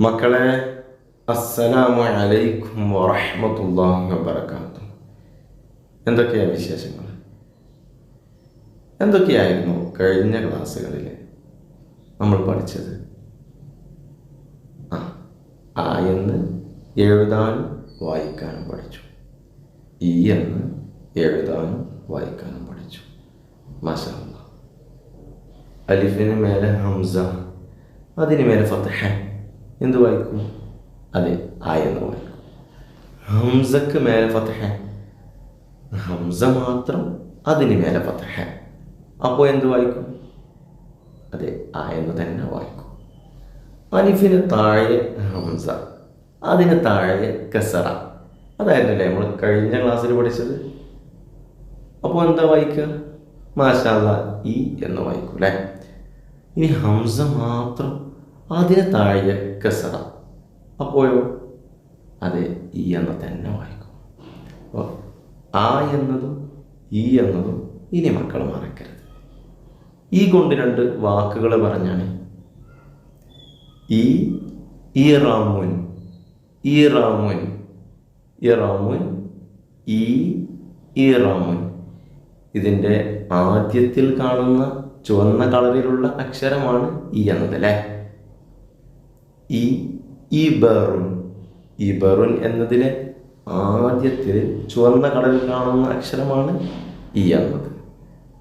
മക്കളെ അസ്സലാമു അലൈക്കും വറഹ്മത്തുള്ളാഹി വബർക്കാത്തു എന്തൊക്കെയാണ് വിശേഷങ്ങൾ എന്തൊക്കെയായിരുന്നു കഴിഞ്ഞ ക്ലാസ്സുകളിൽ നമ്മൾ പഠിച്ചത്? ആ എന്ന് എഴുതാനും വായിക്കാനും പഠിച്ചു. ഈ എന്ന് എഴുതാനും വായിക്കാനും പഠിച്ചു. മസാല. അലിഫിന് മേലെ ഹംസ അതിന് മേലെ ഫത്തഹ എന്ത് വായിക്കും? അതെ ആ എന്ന് വായിക്കും. ഹംസക്ക് മേലെ ഫത്തഹ ഹംസ മാത്രം അതിന് മേലെ ഫത്തഹ അപ്പോൾ എന്ത് വായിക്കും? അതെ ആ എന്ന് തന്നെ വായിക്കും. അനിഫിന് താഴെ ഹംസ അതിന് താഴെ കസറ. അതായിരുന്നല്ലേ നമ്മൾ കഴിഞ്ഞ ക്ലാസ്സിൽ പഠിച്ചത്? അപ്പോൾ എന്താ വായിക്കുക? മാഷാല്ല ഇ എന്ന് വായിക്കും അല്ലേ? ഇനി ഹംസ മാത്രം അതിന് താഴെ കസറ. അപ്പോഴോ അത് ഈ എന്ന് തന്നെ വായിക്കും. അപ്പോൾ ആ എന്നതും ഈ എന്നതും ഇനി മക്കൾ മറക്കരുത്. ഈ കൊണ്ട് രണ്ട് വാക്കുകൾ പറഞ്ഞാണ്. ഈ ഈ റാമുൻ ഈ റാമുൻ ഈ റാമുൻ ഈ ഈ റാമുൻ. ഇതിന്റെ ആദ്യത്തിൽ കാണുന്ന ചുവന്ന കളറിലുള്ള അക്ഷരമാണ് ഈ എന്നത് അല്ലേ? ഈ ഇബറുൻ. ഇബറുൻ എന്നതിലെ ആദ്യത്തിൽ ചുവന്ന കടലിൽ കാണുന്ന അക്ഷരമാണ് ഇ എന്നത്.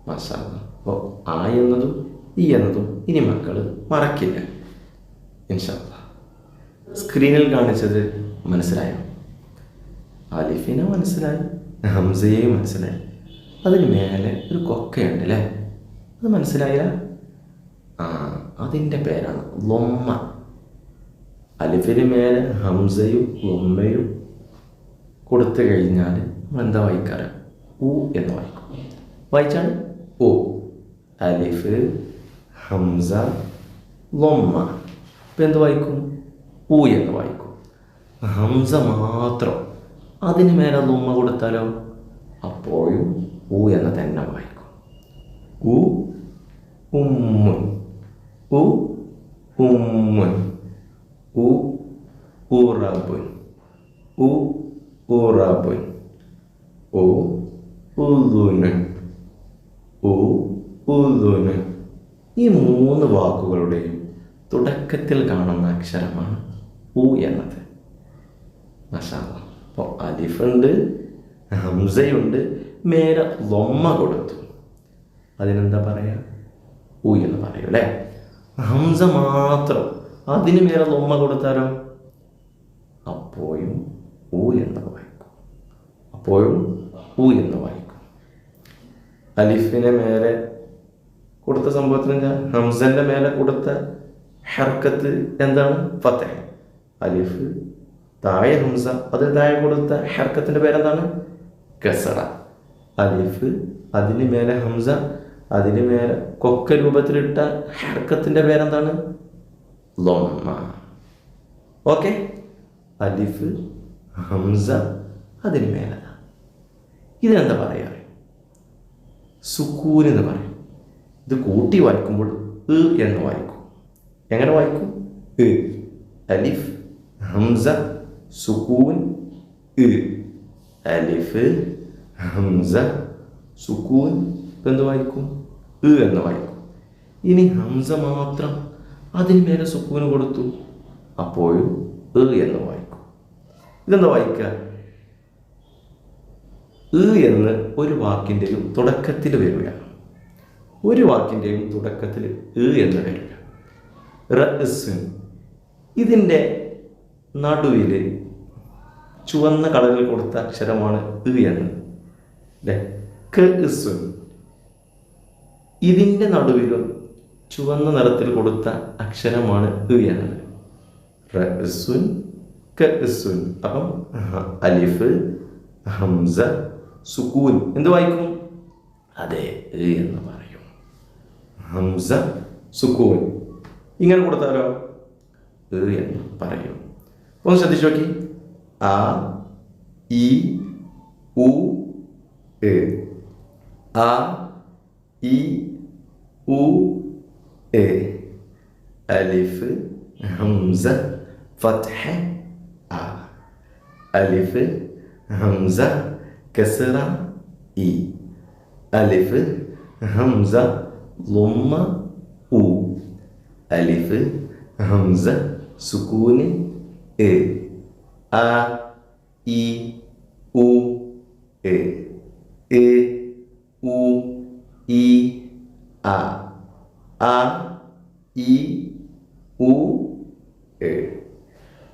മസാല. അപ്പോൾ ആ എന്നതും ഇ എന്നതും ഇനി മക്കൾ മറക്കില്ല. ഇൻഷാല്ല സ്ക്രീനിൽ കാണിച്ചത് മനസ്സിലായോ? അലിഫിനെ മനസ്സിലായി ഹംസയെ മനസ്സിലായി. അതിന് മേലെ ഒരു കൊക്കയുണ്ട് അല്ലേ അത് മനസ്സിലായില്ല? ആ അതിന്റെ പേരാണ് ലൊമ്മ. അലിഫിന് മേലെ ഹംസയും ഉമ്മയും കൊടുത്തു കഴിഞ്ഞാൽ എന്താ വായിക്കാറ് ഉ എന്ന് വായിക്കും. വായിച്ചാണ്? ഉ അലിഫ് ഹംസ ലൊമ്മ. ഇപ്പം എന്ത് വായിക്കും? ഉ എന്ന് വായിക്കും. ഹംസ മാത്രം. അതിന് മേലെ ലൊമ്മ കൊടുത്താലോ? അപ്പോഴും ഉ എന്ന് തന്നെ വായിക്കും. ഉ ഉമ്മ. ഉ ഉമ്മുൻ ഉ ഉറബുൻ ഉ ഉറബുൻ ഉ ഉദുനുൻ ഉ ഉദുനുൻ ഈ മൂന്ന് വാക്കുകളുടെയും തുടക്കത്തിൽ കാണുന്ന അക്ഷരമാണ് ഉ എന്നത്. മസാല അപ്പോൾ അലിഫുണ്ട് ഹംസയുണ്ട് മേലെ ലൊമ്മ കൊടുത്തു. അതിനെന്താ പറയുക ഉ എന്ന് പറയൂ അല്ലേ ഹംസ മാത്രം. അതിന് മേലെ ലൊമ്മ കൊടുത്താലോ? അപ്പോഴും ഊ എന്ന് വായിക്കും. അപ്പോഴും ഊ എന്ന് വായിക്കും. അലിഫിനെ മേലെ കൊടുത്ത സംഭവത്തിന് ഹംസന്റെ മേലെ കൊടുത്ത ഹർക്കത്ത് എന്താണ്? ഫത്തഹ അലിഫ് താഴെ ഹംസ അതിന് താഴെ കൊടുത്ത ഹർക്കത്തിന്റെ പേരെന്താണ്? കസറ. അലിഫ് അതിന് മേലെ ഹംസ അതിന് മേലെ കൊക്ക രൂപത്തിലിട്ട ഹർക്കത്തിന്റെ പേരെന്താണ്? ലൊമ്മ ഓക്കെ അലിഫ് ഹംസ അതിന് മേലെ. ഇതിനെന്താ പറയാ? സുക്കൂൻ എന്ന് പറയും. ഇത് കൂട്ടി വായിക്കുമ്പോൾ ഇ എന്ന് വായിക്കും. എങ്ങനെ വായിക്കും? ഇ അലിഫ് ഹംസ സുക്കൂൻ ഇ അലിഫ് ഹംസ സുക്കൂൻ എന്ത് വായിക്കും. ഇ എന്ന് വായിക്കും. ഇനി ഹംസ മാത്രം അതിന് മേലെ സുക്കൂന് കൊടുത്തു. അപ്പോഴും ഇ എന്ന് വായിക്കും. ഇതെന്താ വായിക്കുക ഇ എന്ന് ഒരു വാക്കിന്റെയും തുടക്കത്തിൽ വരിക ഒരു വാക്കിന്റെയും തുടക്കത്തിൽ ഇ എന്ന് വരിക റസ്സുൻ ഇതിന്റെ നടുവിൽ ചുവന്ന കളറിൽ കൊടുത്ത അക്ഷരമാണ് ഇ എന്ന്. അല്ലേ ഇതിന്റെ നടുവിലും ചുവന്ന നിറത്തിൽ കൊടുത്ത അക്ഷരമാണ് എന്നത്. റസുൻ കസുൻ അപ്പം അലിഫ് ഹംസ സുക്കൂൻ എന്ത് വായിക്കും? അതെ എന്ന് പറയും. ഹംസ സുക്കൂൻ ഇങ്ങനെ കൊടുത്താലോ? എന്ന് പറയും. ഒന്ന് ശ്രദ്ധിച്ചു നോക്കി. ആ ഇ ഉ എ. ആ ഇ ഉ എ അലിഫ് ഹംസ ഫത്ഹ ആ അലിഫ് ഹംസ കസറ ഇ അലിഫ് ഹംസ ലുമ്മ ഉ അലിഫ് ഹംസ സുക്കൂന് എ ആ ഇ ഉ എ എ ഉ ഇ ആ ആ ഇ ഉ എ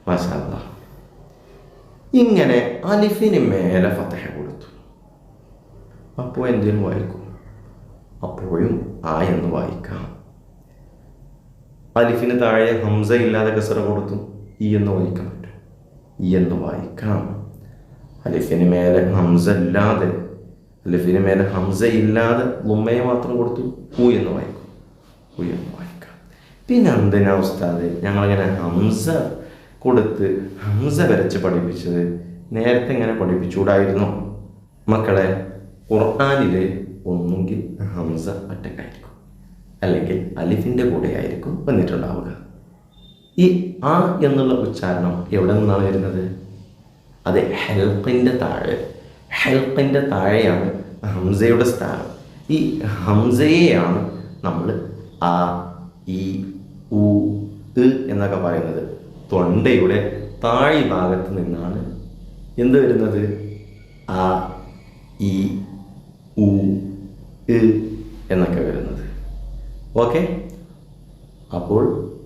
മസാല ഇങ്ങനെ അലിഫിന് മേലെ ഫത്തഹ കൊടുത്തു. അപ്പോൾ എന്തിനും വായിക്കും. അപ്പോഴും ആ എന്ന് വായിക്കാം. അലിഫിന് താഴെ ഹംസ ഇല്ലാതെ കസറ കൊടുത്തു. ഈ എന്ന് വായിക്കാൻ പറ്റും. ഈ എന്ന് വായിക്കാം. അലിഫിന് മേലെ ഹംസ ഇല്ലാതെ അലിഫിന് മേലെ ഹംസ ഇല്ലാതെ ഉമ്മയെ മാത്രം കൊടുത്തു. ഊ എന്ന് വായിക്കും. എന്ന് വായിക്കാം പിന്നെ എന്തിനാ ഉസ്താദ് ഞങ്ങളിങ്ങനെ ഹംസ കൊടുത്ത് ഹംസ വരച്ച് പഠിപ്പിച്ചത് നേരത്തെ ഇങ്ങനെ പഠിപ്പിച്ചുകൂടായിരുന്നു. മക്കളെ ഖുർആാനിൽ ഒന്നുകിൽ ഹംസ ഒറ്റക്കായിരിക്കും അല്ലെങ്കിൽ അലിഫിന്റെ കൂടെ ആയിരിക്കും വന്നിട്ടുണ്ടാവുക. ഈ ആ എന്നുള്ള ഉച്ചാരണം എവിടെ നിന്നാണ് വരുന്നത്? അത് ഹെൽപ്പിന്റെ താഴെ. ഹെൽപ്പിന്റെ താഴെയാണ് ഹംസയുടെ സ്ഥാനം. ഈ ഹംസയെയാണ് നമ്മൾ ആ ഇ ഉ എന്നൊക്കെ പറയുന്നത് തൊണ്ടയുടെ താഴെ ഭാഗത്ത് നിന്നാണ്. എന്ത് വരുന്നത്? ആ ഇ ഉ എന്നൊക്കെ വരുന്നത്. ഓക്കെ? അപ്പോൾ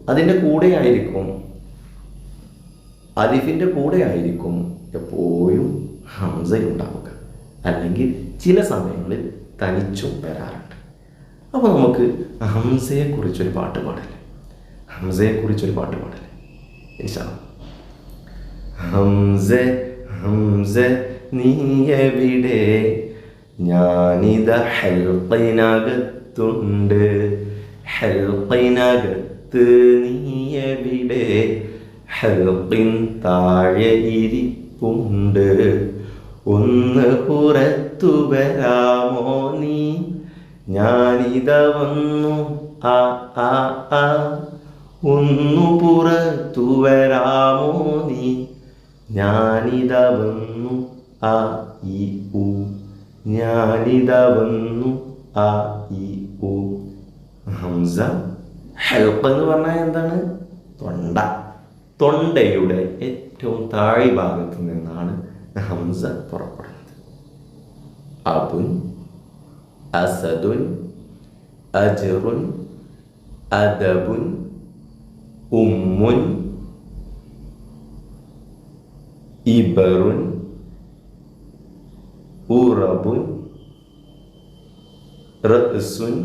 അതിന്റെ കൂടെ ആയിരിക്കും അലിഫിന്റെ കൂടെ ആയിരിക്കും എപ്പോഴും ഹംസ ഉണ്ടാവുക അല്ലെങ്കിൽ ചില സമയങ്ങളിൽ തനിച്ചും വരാറുണ്ട്. അപ്പോൾ നമുക്ക് ഹംസയെക്കുറിച്ചൊരു പാട്ട് പാടല്ലേ ഹംസയെക്കുറിച്ചൊരു പാട്ട് പാടല്ലേ ഇൻഷാ ഹംസ ഹംസ നീ എവിടെ? ഞാനിത ഹെൽപ്പൈനകത്തുണ്ട് ഹെൽപ്പൈനകത്ത് നീ എവിടെ? ഹെൽപ്പിൻ താഴെ ഇരിപ്പുണ്ട്. ഒന്ന് പുറത്തു വരാമോ നീ? ഞാനിത വന്നു ആ ആ. ഒന്നു പുറത്തു വരാമോ നീ? ഞാനിത വന്നു ആ ഈ ഉ. ഞാനിത വന്നു ആ ഈ ഉ. ഹംസ ഹെൽപ്പ് എന്ന് പറഞ്ഞാൽ എന്താണ്? തൊണ്ട. തൊണ്ടയുടെ ഏറ്റവും താഴെ ഭാഗത്ത് നിന്നാണ് ഹംസ പുറപ്പെടുന്നത്. അബുൻ അസദുൻ അജറുൻ അദബുൻ ഉമ്മുൻ ഇബറുൻ ഉറബുൻ റസുൻ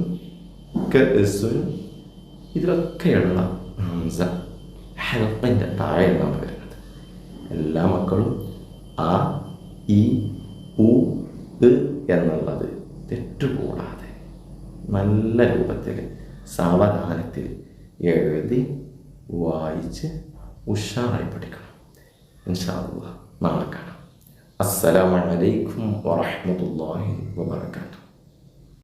കസുൻ ഇതിലൊക്കെയുള്ള ഹംസ ഹെൽപ്പിന്റെ താഴെയാണ് വരുന്നത് എല്ലാ മക്കളും ആ ഇ ഉ ഇ എന്നുള്ളത് തെറ്റുകൂടാതെ നല്ല രൂപത്തിൽ സാവധാനത്തിൽ എഴുതി വായിച്ച് ഉഷാറായി പഠിക്കണം. ഇൻഷാ അല്ലാഹ് നാളെ കാണാം. അസ്സലാമലൈക്കും വറഹ്മത്തുള്ളാഹി വബറകാതുഹു.